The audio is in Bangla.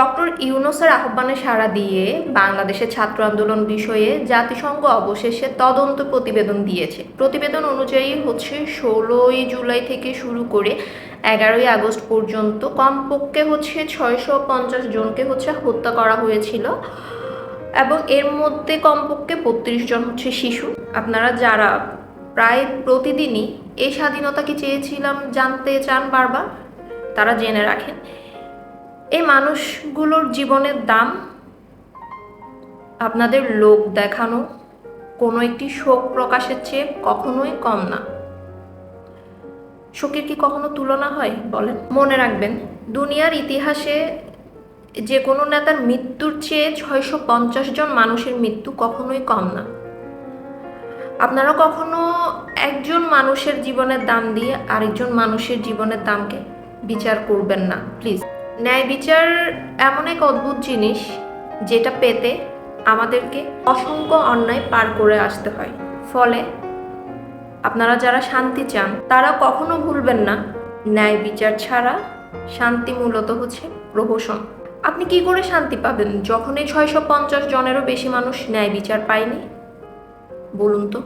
ডক্টর ইউনুসের আহ্বানে সাড়া দিয়ে বাংলাদেশের ছাত্র আন্দোলন বিষয়ে জাতিসংঘ অবশেষে তদন্ত প্রতিবেদন দিয়েছে। প্রতিবেদন অনুযায়ী হচ্ছে ষোলোই জুলাই থেকে শুরু করে এগারোই আগস্ট পর্যন্ত কমপক্ষে হচ্ছে ছয়শো পঞ্চাশ জনকে হচ্ছে হত্যা করা হয়েছিল এবং এর মধ্যে কমপক্ষে বত্রিশ জন হচ্ছে শিশু। আপনারা যারা প্রায় প্রতিদিনই এই স্বাধীনতা কি চেয়েছিলাম জানতে চান বারবার, তারা জেনে রাখেন। মানুষগুলোর জীবনের দাম আপনাদের লোক দেখানো কোনো একটি শোক প্রকাশের চেয়ে কখনোই কম না। শোকের কি কখনো তুলনা হয় বলেন? মনে রাখবেন, দুনিয়ার ইতিহাসে যে কোনো নেতার মৃত্যুর চেয়ে ছয়শো পঞ্চাশ জন মানুষের মৃত্যু কখনোই কম না। আপনারা কখনো একজন মানুষের জীবনের দাম দিয়ে আরেকজন মানুষের জীবনের দামকে বিচার করবেন না, প্লিজ। ন্যায় বিচার এমন এক অদ্ভুত জিনিস যেটা পেতে আমাদেরকে অসংখ্য অন্যায় পার করে আসতে হয়। ফলে আপনারা যারা শান্তি চান, তারা কখনো ভুলবেন না। ন্যায় বিচার ছাড়া শান্তি মূলত হচ্ছে প্রহসন। আপনি কি করে শান্তি পাবেন? যখন এই ছয়শো পঞ্চাশ জনেরও বেশি মানুষ ন্যায় বিচার পায়নি? বলুন তো।